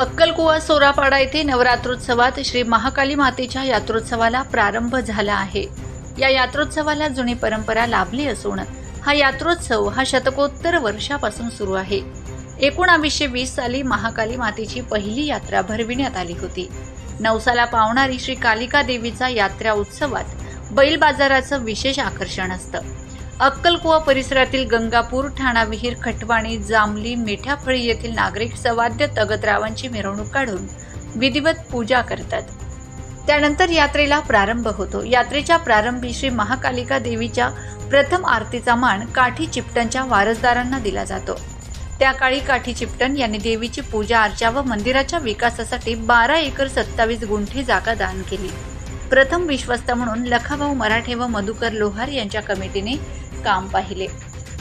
अक्कलकुवा सोरापाडा येथे नवरात्रोत्सवात श्री महाकाली मातेच्या यात्रोत्सवाला प्रारंभ झाला आहे. या यात्रोत्सवाला जुनी परंपरा लाभली असून हा यात्रोत्सव हा शतकोत्तर वर्षापासून सुरू आहे. एकोणावीसशे वीस साली महाकाली मातेची पहिली यात्रा भरविण्यात आली होती. नवसाला पावणारी श्री कालिका देवीचा यात्रा उत्सवात बैल बाजाराचं विशेष आकर्षण असतं. अक्कलकुवा परिसरातील गंगापूर ठाणा विहीर खटवाणी जांभली मिठाफळी येथील नागरिक सवाद्य तगतरावांची मिरवणूक काढून विधिवत पूजा करतात. त्यानंतर यात्रेला प्रारंभ होतो. यात्रेच्या प्रारंभी श्री महाकालिका देवीच्या प्रथम आरतीचा मान काठी चिपटनच्या वारसदारांना दिला जातो. त्या काळी काठी चिपटन यांनी देवीची पूजा अर्चा व मंदिराच्या विकासासाठी बारा एकर सत्तावीस गुंठे जागा दान केली. प्रथम विश्वस्त म्हणून लखाभाऊ मराठे व मधुकर लोहार यांच्या कमिटीने काम पाहिले.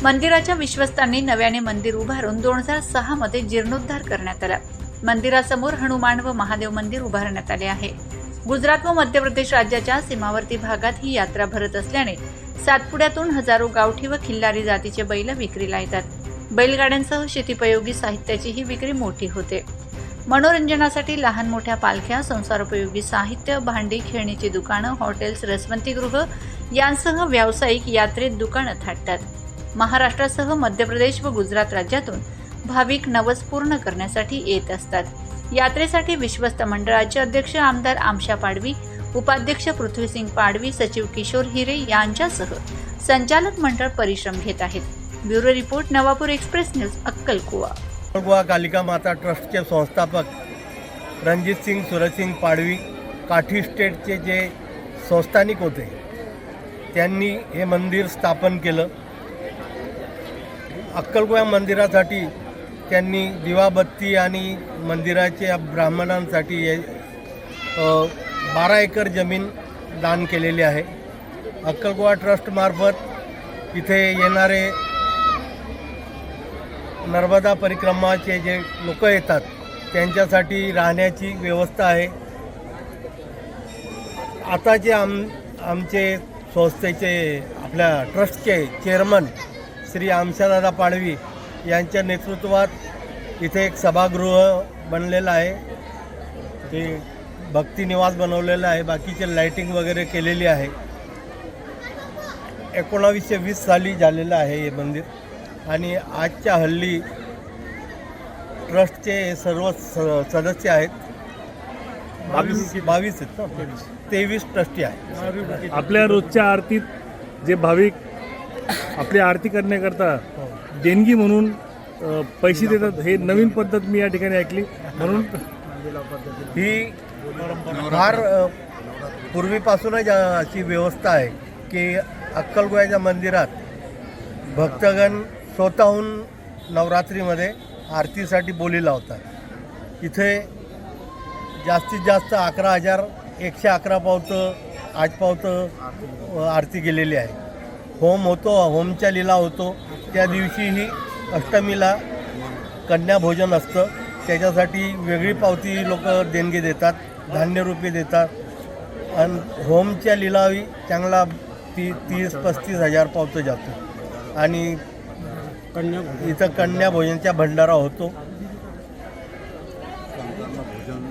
मंदिराच्या विश्वस्तांनी नव्याने मंदिर उभारून दोन हजार सहा मध्ये जीर्णोद्धार करण्यात आला. मंदिरासमोर हनुमान व महादेव मंदिर उभारण्यात आले आहे. गुजरात व मध्य प्रदेश राज्याच्या सीमावर्ती भागात ही यात्रा भरत असल्याने सातपुड्यातून हजारो गावठी व खिल्लारी जातीचे बैल विक्रीला येतात. बैलगाड्यांसह शेतीपयोगी साहित्याची ही विक्री मोठी होते. मनोरंजनासाठी लहान मोठ्या पालख्या संसारोपयोगी साहित्य भांडी खेळणीची दुकानं हॉटेल्स रसवंतीगृह यांसह व्यावसायिक यात्रेत दुकानं थाटतात. महाराष्ट्रासह मध्य प्रदेश व गुजरात राज्यातून भाविक नवस पूर्ण करण्यासाठी येत असतात. यात्रेसाठी विश्वस्त मंडळाचे अध्यक्ष आमदार आमशा पाडवी उपाध्यक्ष पृथ्वीसिंग पाडवी सचिव किशोर हिरे यांच्यासह संचालक मंडळ परिश्रम घेत आहेत. Bureau report Navapur express news अक्कलकुवा. गोवा कालिका माता ट्रस्टचे संस्थापक रणजित सिंग सुरजसिंग पाडवी काठी स्टेटचे जे संस्थानिक होते त्यांनी हे मंदिर स्थापन केलं. अक्कलकोया मंदिरासाठी त्यांनी दिवाबत्ती आणि मंदिराच्या ब्राह्मणांसाठी बारा एकर जमीन दान केलेली आहे. अक्कलकोवा ट्रस्टमार्फत इथे येणारे नर्मदा परिक्रमाचे जे लोक येतात त्यांच्यासाठी राहण्याची व्यवस्था आहे. आता जे आम आमचे संस्थेचे आपल्या ट्रस्टचे चेअरमन श्री आमशादादा पाडवी यांच्या नेतृत्वात इथे एक सभागृह बनलेलं आहे. ते भक्तिनिवास बनवलेलं आहे. बाकीचे लाईटिंग वगैरे केलेली आहे. एकोणावीसशे वीस साली झालेलं आहे हे मंदिर. आणि आजच्या हल्ली ट्रस्टचे सर्व स- सदस्य आहेत. बावीस बावीस आहेत. ना तेवीस ट्रस्टी आहेत. आपल्या रोजच्या आरतीत जे भाविक आपली आरती करण्याकरता देणगी म्हणून पैसे देतात हे नवीन पद्धत मी या ठिकाणी ऐकली. म्हणून ही फार पूर्वीपासूनच अशी व्यवस्था आहे की अक्कलगोयाच्या मंदिरात भक्तगण स्वतःहून नवरात्रीमध्ये आरतीसाठी बोली लावतात. इथे जास्तीत जास्त अकरा हजार एकशे अकरा पावतं आठ पावतं आरती गेलेली आहे. होम होतो होमच्या लीला होतो. त्या दिवशीही अष्टमीला कन्या भोजन असतं. त्याच्यासाठी वेगळी पावती लोक देणगी देतात धान्यरूपी देतात. आणि होमच्या लिलावी चांगला ती तीस पस्तीस हजार पावतं जातो. आणि इथं कन्या भोजनचा भंडारा होतो. भोजन